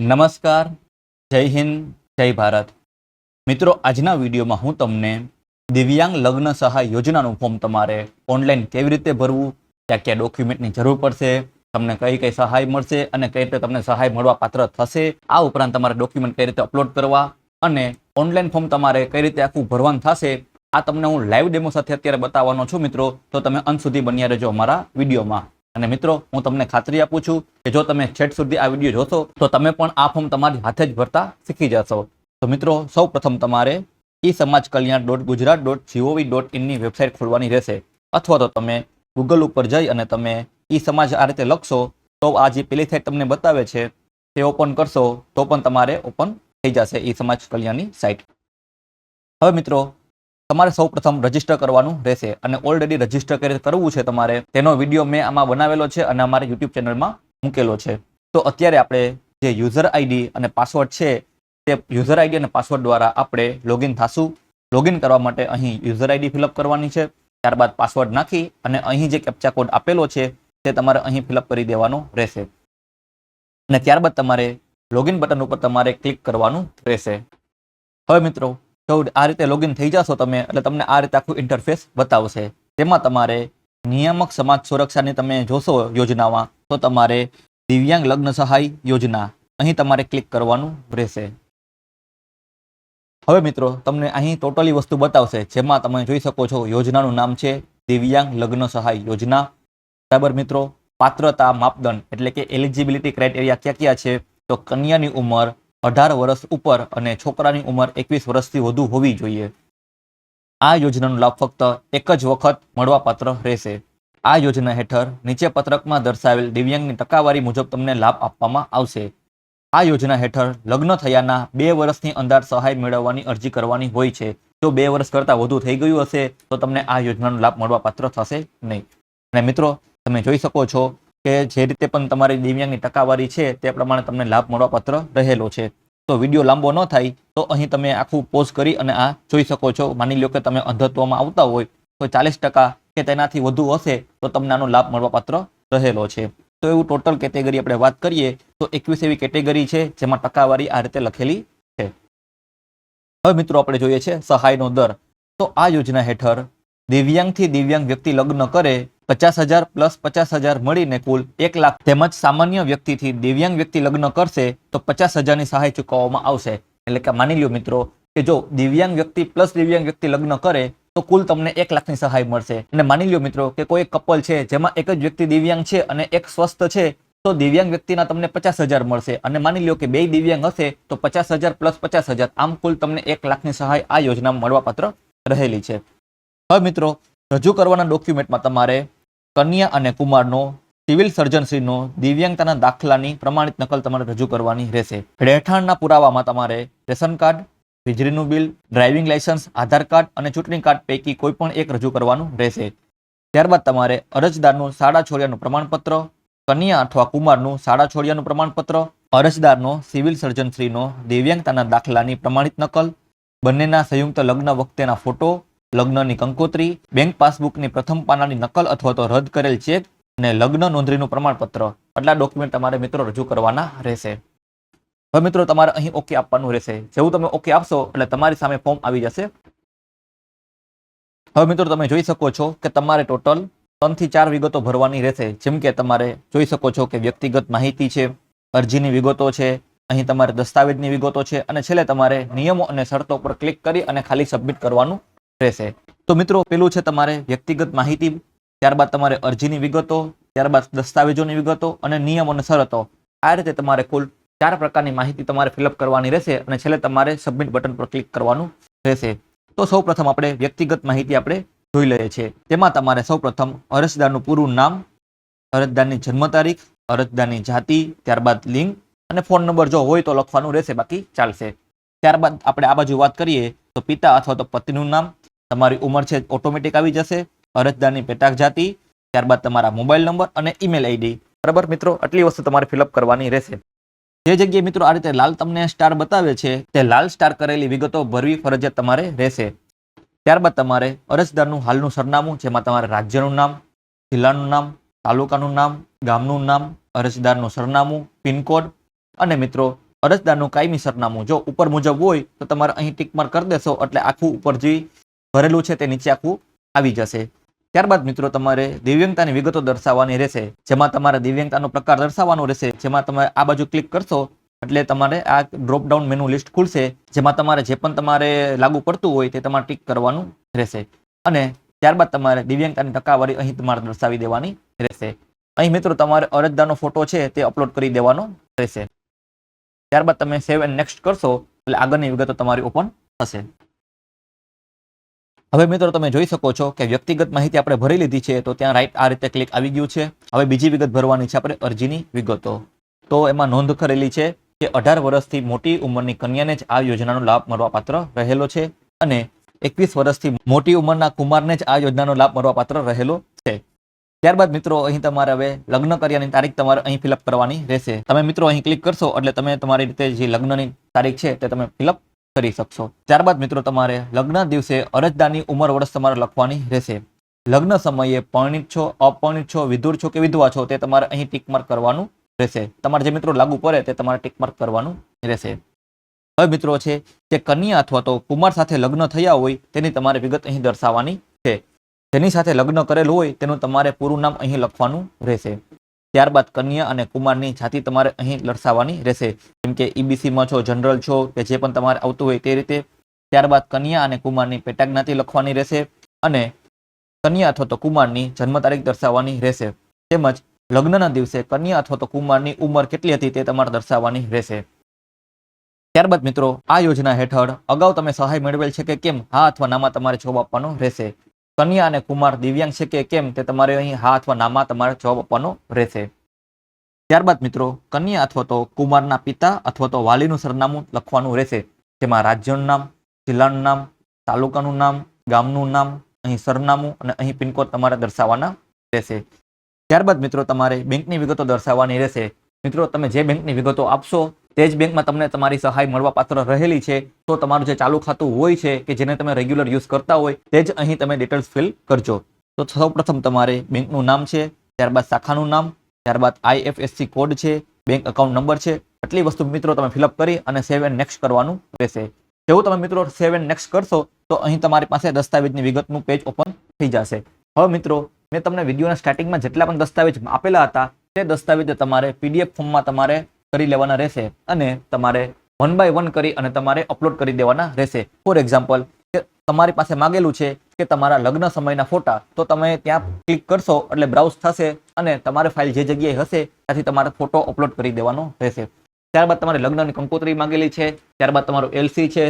નમસ્કાર, જય હિન્દ, જય ભારત. મિત્રો, આજના વિડીયોમાં હું તમને દિવ્યાંગ લગ્ન સહાય યોજનાનું ફોર્મ તમારે ઓનલાઈન કેવી રીતે ભરવું, ક્યાં ક્યાં ડોક્યુમેન્ટની જરૂર પડશે, તમને કઈ કઈ સહાય મળશે અને કઈ રીતે તમને સહાય મળવા પાત્ર થશે, આ ઉપરાંત તમારે ડોક્યુમેન્ટ કઈ રીતે અપલોડ કરવા અને ઓનલાઈન ફોર્મ તમારે કઈ રીતે આખું ભરવાનું થશે, આ તમને હું લાઈવ ડેમો સાથે અત્યારે બતાવવાનો છું મિત્રો. તો તમે અંત સુધી બન્યા રહેજો અમારા વિડીયોમાં. અને મિત્રો, હું તમને ખાતરી આપું છું કે જો તમે છેટ સુધી આ વીડિયો જોશો, તો તમે પણ આ ફોર્મ તમારી હાથે જ ભરતા શીખી જશો. તો મિત્રો સૌ તમારે e Samaj Kalyan dot Gujarat dot GOV dot ઇનની website ખોલવાની રહેશે. અથવા તો તમે ગૂગલ ઉપર જઈ અને તમે ઈ સમાજ આ રીતે લખશો, તો આ જે પેલી સાઇટ તમને બતાવે છે, તે ઓપન કરશો, તો પણ તમારે ઓપન થઈ જશે ઈ સમાજ કલ્યાણની સાઇટ. હવે મિત્રો તમારે સૌ પ્રથમ રજિસ્ટર કરવાનું રહેશે અને ઓલરેડી રજિસ્ટર કરવું છે તમારે, તેનો વીડિયો મેં આમાં બનાવેલો છે અને અમારા યુટ્યુબ ચેનલમાં મૂકેલો છે. તો અત્યારે આપણે જે યુઝર આઈડી અને પાસવર્ડ છે, તે યુઝર આઈડી અને પાસવર્ડ દ્વારા આપણે લોગિન થશું. લોગિન કરવા માટે અહીં યુઝર આઈડી ફિલઅપ કરવાની છે. ત્યારબાદ પાસવર્ડ નાખી અને અહીં જે કેપ્ચા કોડ આપેલો છે, તે તમારે અહીં ફિલઅપ કરી દેવાનો રહેશે. અને ત્યારબાદ તમારે લોગિન બટન ઉપર તમારે ક્લિક કરવાનું રહેશે. હવે મિત્રો તો આ રીતે લોગિન થઈ જશો તમે, એટલે તમને આ રીતે આખું ઇન્ટરફેસ બતાવશે. તેમાં તમારે નિયામક સમાજ સુરક્ષાની તમે જોશો યોજનામાં, તો તમારે દિવ્યાંગ લગ્ન સહાય યોજના, અહીં તમારે ક્લિક કરવાનું રહેશે. હવે મિત્રો, તમને અહીં ટોટલી વસ્તુ બતાવશે, જેમાં તમે જોઈ શકો છો યોજનાનું નામ છે દિવ્યાંગ લગ્ન સહાય યોજના. બરાબર મિત્રો, પાત્રતા માપદંડ, એટલે કે એલિજિબિલિટી ક્રાઇટેરિયા ક્યાં ક્યાં છે, તો કન્યાની ઉંમર અઢાર વર્ષ ઉપર અને છોકરાની ઉંમર એકવીસ વર્ષથી વધુ હોવી જોઈએ. આ યોજનાનો લાભ ફક્ત એક જ વખત મળવાપાત્ર રહેશે. આ યોજના હેઠળ નીચે પત્રકમાં દર્શાવેલ દિવ્યાંગની ટકાવારી મુજબ તમને લાભ આપવામાં આવશે. આ યોજના હેઠળ લગ્ન થયાના બે વર્ષની અંદર સહાય મેળવવાની અરજી કરવાની હોય છે. જો બે વર્ષ કરતાં વધુ થઈ ગયું હશે, તો તમને આ યોજનાનો લાભ મળવાપાત્ર થશે નહીં. અને મિત્રો, તમે જોઈ શકો છો કે જે રીતે પણ તમારી દિવ્યાંગની ટકાવારી છે તે પ્રમાણે તમને લાભ મળવાપાત્ર રહેલો છે. તો વીડિયો લાંબો ન થાય, તો અહીં તમે આખું પોઝ કરી અને આ જોઈ શકો છો. માની લો કે તમે અંધત્વમાં આવતા હોય, તો ચાલીસ ટકા કે તેનાથી વધુ હશે, તો તમને આનો લાભ મળવાપાત્ર રહેલો છે. તો એવું ટોટલ કેટેગરી આપણે વાત કરીએ, તો એકવીસ એવી કેટેગરી છે જેમાં ટકાવારી આ રીતે લખેલી છે. હવે મિત્રો આપણે જોઈએ છે સહાયનો દર. તો આ યોજના હેઠળ દિવ્યાંગથી દિવ્યાંગ વ્યક્તિ લગ્ન કરે પચાસ હજાર પ્લસ પચાસ હજાર મળીને કુલ એક લાખ તેમજ સામાન્ય વ્યક્તિથી દિવ્યાંગ વ્યક્તિ લગ્ન કરશે તો પચાસ હજારની સહાય ચૂકવવામાં આવશે. એટલે કે માની લ્યો મિત્રો કે જો દિવ્યાંગ વ્યક્તિ પ્લસ દિવ્યાંગ વ્યક્તિ લગ્ન કરે તો કુલ તમને એક લાખની સહાય મળશે. અને માની લ્યો મિત્રો કે કોઈ કપલ છે જેમાં એક જ વ્યક્તિ દિવ્યાંગ છે અને એક સ્વસ્થ છે તો દિવ્યાંગ વ્યક્તિના તમને પચાસ હજાર મળશે. અને માની લ્યો કે બે દિવ્યાંગ હશે તો પચાસ હજાર પ્લસ પચાસ હજાર. આમ કુલ તમને એક લાખની સહાય આ યોજનામાં મળવાપાત્ર રહેલી છે. હવે મિત્રો, રજૂ કરવાના ડોક્યુમેન્ટમાં તમારે કન્યા અને કુમારનો સિવિલ સર્જનશ્રીનો દિવ્યાંગતાના દાખલાની પ્રમાણિત નકલ તમારે રજૂ કરવાની રહેશે. રહેઠાણના પુરાવામાં તમારે રેશન કાર્ડ, વીજળીનું bill, driving licence Aadhaar card અને ચૂંટણી કાર્ડ પૈકી કોઈ પણ એક રજૂ કરવાનું રહેશે. ત્યારબાદ તમારે અરજદારનું શાળા છોડ્યાનું પ્રમાણપત્ર, કન્યા અથવા કુમારનું શાળા છોડ્યાનું પ્રમાણપત્ર, અરજદારનો સિવિલ સર્જનશ્રીનો દિવ્યાંગતાના દાખલાની પ્રમાણિત નકલ, બંનેના સંયુક્ત લગ્ન વખતેના ફોટો લગ્નની કંકોત્રી, બેંક પાસબુકની પ્રથમ પાનાની નકલ અથવા તો રદ કરેલ ચેક અને લગ્ન નોંધણીનું પ્રમાણપત્ર. આટલા ડોક્યુમેન્ટ તમારે મિત્રો રજૂ કરવાના રહેશે. હવે મિત્રો તમારે અહીં ઓકે આપવાનું રહેશે. જેવું તમે ઓકે આપશો એટલે તમારી સામે ફોર્મ આવી જશે. હવે મિત્રો તમે જોઈ શકો છો કે તમારે ટોટલ ત્રણથી ચાર વિગતો ભરવાની રહેશે. જેમ કે તમારે જોઈ શકો છો કે વ્યક્તિગત માહિતી છે, અરજીની વિગતો છે, અહીં તમારે દસ્તાવેજની વિગતો છે અને છેલ્લે તમારે નિયમો અને શરતો પર ક્લિક કરી અને ખાલી સબમિટ કરવાનું રહેશે. તો મિત્રો, પેલું છે તમારે વ્યક્તિગત માહિતી, ત્યારબાદ તમારે અરજીની વિગતો, ત્યારબાદ દસ્તાવેજોની વિગતો અને નિયમો અને શરતો. આ રીતે તમારે કુલ ચાર પ્રકારની માહિતી તમારે ફિલઅપ કરવાની રહેશે અને છેલ્લે તમારે સબમિટ બટન પર ક્લિક કરવાનું રહેશે. તો સૌપ્રથમ આપણે વ્યક્તિગત માહિતી આપણે જોઈ લઈએ છીએ. તેમાં તમારે સૌ પ્રથમ અરજદારનું પૂરું નામ, અરજદારની જન્મ તારીખ, અરજદારની જાતિ, ત્યારબાદ લિંગ અને ફોન નંબર જો હોય તો લખવાનું રહેશે, બાકી ચાલશે. ત્યારબાદ આપણે આ બાજુ વાત કરીએ તો પિતા અથવા તો પતિનું નામ તમારી ઉંમર છે ઓટોમેટિક આવી જશે, અરજદારની પેટાક જાતિ, ત્યારબાદ તમારા મોબાઈલ નંબર અને ઈમેલ આઈડી બરાબર મિત્રો? આટલી વસ્તુ તમારે ફિલઅપ કરવાની રહેશે. જે જગ્યાએ મિત્રો આ રીતે લાલ તમને સ્ટાર બતાવે છે, તે લાલ સ્ટાર કરેલી વિગતો ભરવી ફરજિયાત તમારે રહેશે. ત્યારબાદ તમારે અરજદારનું હાલનું સરનામું, જેમાં તમારે રાજ્યનું નામ, જિલ્લાનું નામ, તાલુકાનું નામ, ગામનું નામ, અરજદારનું સરનામું, પિનકોડ અને મિત્રો અરજદારનું કાયમી સરનામું જો ઉપર મુજબ હોય, તો તમારે અહીં ટીક માર્ક કરી દેશો, એટલે આખું ઉપર જે ભરેલું છે તે નીચે આખું આવી જશે. ત્યારબાદ મિત્રો તમારે દિવ્યાંગતાની વિગતો દર્શાવવાની રહેશે. જેમાં તમારે દિવ્યાંગતાનો પ્રકાર દર્શાવવાનો રહેશે. જેમાં તમે આ બાજુ ક્લિક કરશો એટલે તમારે આ ડ્રોપડાઉન મેનુ લિસ્ટ ખુલશે. જેમાં તમારે જે પણ તમારે લાગુ પડતું હોય તે તમારે ટીક કરવાનું રહેશે. અને ત્યારબાદ તમારે દિવ્યાંગતાની ટકાવારી અહીં તમારે દર્શાવી દેવાની રહેશે. અહીં મિત્રો તમારે અરજદારનો ફોટો છે તે અપલોડ કરી દેવાનો રહેશે. ત્યારબાદ તમે સેવ એન્ડ નેક્સ્ટ કરશો એટલે આગળની વિગતો તમારી ઓપન થશે. હવે મિત્રો તમે જોઈ શકો છો કે વ્યક્તિગત માહિતી આપણે ભરી લીધી છે, તો ત્યાં રાઈટ આ રીતે ક્લિક આવી ગયું છે. હવે બીજી વિગત ભરવાની છે આપણે અરજીની વિગતો. તો એમાં નોંધ કરેલી છે કે અઢાર વર્ષથી મોટી ઉંમરની કન્યાને જ આ યોજનાનો લાભ મળવાપાત્ર રહેલો છે અને એકવીસ વર્ષથી મોટી ઉંમરના કુમારને જ આ યોજનાનો લાભ મળવાપાત્ર રહેલો છે. ત્યારબાદ મિત્રો, અહીં તમારે હવે લગ્ન કર્યાની તારીખ તમારે અહીં ફિલઅપ કરવાની રહેશે. તમે મિત્રો અહીં ક્લિક કરશો એટલે તમે તમારી રીતે જે લગ્નની તારીખ છે તે તમે ફિલઅપ કરી શકશો. ત્યારબાદ મિત્રો તમારે લગ્ન દિવસે અરજદારની ઉંમર વર્ષ તમારે લખવાની રહેશે. લગ્ન સમયે પરણિત છો, અપરણિત છો, વિધુર છો કે વિધવા છો તે તમારે અહીં ટીક માર્ક કરવાનું રહેશે. તમારે જે મિત્રો લાગુ પડે તે તમારે ટીક માર્ક કરવાનું રહેશે. હવે મિત્રો છે જે કન્યા અથવા તો કુમાર સાથે લગ્ન થયા હોય તેની તમારે વિગત અહીં દર્શાવવાની છે. જેની સાથે લગ્ન કરેલું હોય તેનું તમારે પૂરું નામ અહીં લખવાનું રહેશે. ત્યારબાદ કન્યા અને કુમારની જાતિ તમારે અહીં દર્શાવવાની રહેશે. જેમ કે ઈબીસીમાં છો જનરલ છો, કે જે પણ તમારે આવતું હોય તે રીતે ત્યારબાદ કન્યા અને કુમારની પેટા જ્ઞાતિ લખવાની રહેશે અને કન્યા અથવા તો કુમારની જન્મ તારીખ દર્શાવવાની રહેશે. તેમજ લગ્નના દિવસે કન્યા અથવા તો કુમારની ઉંમર કેટલી હતી તે તમારે દર્શાવવાની રહેશે. ત્યારબાદ મિત્રો, આ યોજના હેઠળ અગાઉ તમે સહાય મેળવેલ છે કે કેમ? હા અથવા નામાં તમારે જવાબ આપવાનો રહેશે. કન્યા અને કુમાર દિવ્યાંગ છે કે કેમ તે તમારે અહીં હા અથવા નામાં તમારે જવાબ આપવાનો રહેશે. ત્યારબાદ મિત્રો, કન્યા અથવા તો કુમારના પિતા અથવા તો વાલીનું સરનામું લખવાનું રહેશે. જેમાં રાજ્યનું નામ, જિલ્લાનું નામ, તાલુકાનું નામ, ગામનું નામ, અહીં સરનામું અને અહીં પિનકોડ તમારે દર્શાવવાના રહેશે. ત્યારબાદ મિત્રો, તમારે બેંકની વિગતો દર્શાવવાની રહેશે. મિત્રો, તમે જે બેંકની વિગતો આપશો તે જ બેંકમાં તમને તમારી સહાય મળવા પાત્ર રહેલી છે. તો તમારું જે ચાલુ ખાતું હોય છે કે જેને તમે રેગ્યુલર યુઝ કરતા હોય, તે જ અહીં તમે ડિટેલ્સ ફિલ કરજો. તો સૌપ્રથમ તમારે બેંકનું નામ છે, ત્યારબાદ શાખાનું નામ, ત્યારબાદ આઈએફએસસી કોડ છે બેંક અકાઉન્ટ નંબર છે. આટલી વસ્તુ મિત્રો તમે ફિલઅપ કરી અને સેવ એન્ડ નેક્સ્ટ કરવાનું રહેશે. જેવું તમે મિત્રો સેવ એન્ડ નેક્સ્ટ કરશો, તો અહીં તમારી પાસે દસ્તાવેજની વિગતનું પેજ ઓપન થઈ જશે. હવે મિત્રો, મેં તમને વિડીયોના સ્ટાર્ટિંગમાં જેટલા પણ દસ્તાવેજ આપેલા હતા, તે દસ્તાવેજ તમારે પીડીએફ ફોર્મમાં તમારે કરી લેવાના રહેશે અને તમારે વન બાય વન કરી અને તમારે અપલોડ કરી દેવાના રહેશે. ફોર એક્ઝામ્પલ તમારી પાસે માગેલું છે કે તમારા લગ્ન સમયના ફોટા, તો તમે ત્યાં ક્લિક કરશો એટલે બ્રાઉઝ થશે અને તમારે ફાઇલ જે જગ્યાએ હશે ત્યાંથી તમારે ફોટો અપલોડ કરી દેવાનો રહેશે. ત્યારબાદ તમારે લગ્નની કંકોત્રી માંગેલી છે, ત્યારબાદ તમારું એલસી છે,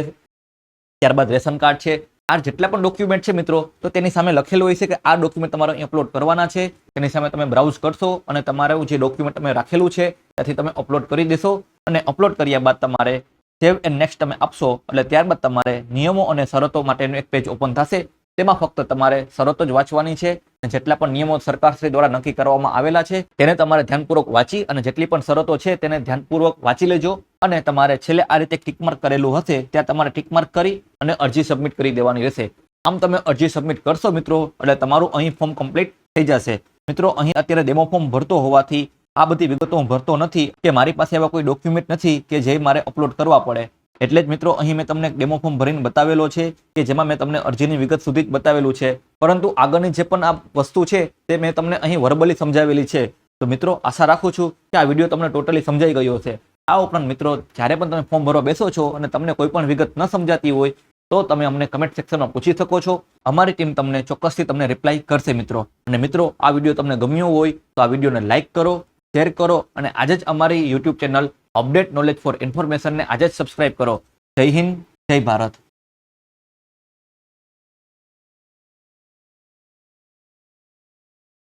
ત્યારબાદ રેશન કાર્ડ છે. આ જેટલા પણ ડોક્યુમેન્ટ છે મિત્રો, તો તેની સામે લખેલું હોય છે કે આ ડોક્યુમેન્ટ તમારે અપલોડ કરવાના છે. તેની સામે તમે બ્રાઉઝ કરશો અને તમારું જે ડોક્યુમેન્ટ તમે રાખેલું છે ત્યાંથી તમે અપલોડ કરી દેશો અને અપલોડ કર્યા બાદ તમારે સેવ એન્ડ નેક્સ્ટ તમે આપશો. એટલે ત્યારબાદ તમારે નિયમો અને શરતો માટેનું એક પેજ ઓપન થશે. તેમાં ફક્ત તમારે શરતો જ વાંચવાની છે જેટલા પણ નિયમો સરકારશ્રી દ્વારા નક્કી કરવામાં આવેલા છે તેને તમારે ધ્યાનપૂર્વક વાંચી અને જેટલી પણ શરતો છે તેને ધ્યાનપૂર્વક વાંચી લેજો અને તમારે છેલ્લે આ રીતે ટિકમાર્ક કરેલું હશે ત્યાં તમારે ટિકમાર્ક કરી અને અરજી સબમિટ કરી દેવાની રહેશે. આમ તમે અરજી સબમિટ કરશો મિત્રો એટલે તમારું અહીં ફોર્મ કમ્પ્લીટ થઈ જશે. મિત્રો અહીં અત્યારે ડેમો ફોર્મ ભરતો હોવાથી આ બધી વિગતો હું ભરતો નથી કે મારી પાસે એવા કોઈ ડોક્યુમેન્ટ નથી કે જે મારે અપલોડ કરવા પડે. એટલે જ મિત્રો, અહીં મેં તમને ડેમો ફોર્મ ભરીને બતાવેલો છે કે જેમાં મેં તમને અરજીની વિગત સુધી જ બતાવેલું છે. પરંતુ આગળની જે પણ આ વસ્તુ છે તે મેં તમને અહીં વર્બલી સમજાવેલી છે. તો મિત્રો, આશા રાખું છું કે આ વીડિયો તમને ટોટલી સમજાઈ ગયો છે આ ઉપરાંત મિત્રો, જ્યારે પણ તમે ફોર્મ ભરવા બેસો છો અને તમને કોઈ પણ વિગત ન સમજાતી હોય, તો તમે અમને કમેન્ટ સેક્શનમાં પૂછી શકો છો. અમારી ટીમ તમને ચોક્કસથી તમને રિપ્લાય કરશે મિત્રો. અને મિત્રો, આ વીડિયો તમને ગમ્યો હોય, તો આ વિડીયોને લાઇક કરો. શેર કરો અને આજે જ અમારી YouTube channel update knowledge for ઇન્ફોર્મેશનને આજે જ સબસ્ક્રાઇબ કરો. જય હિન્દ, જય ભારત.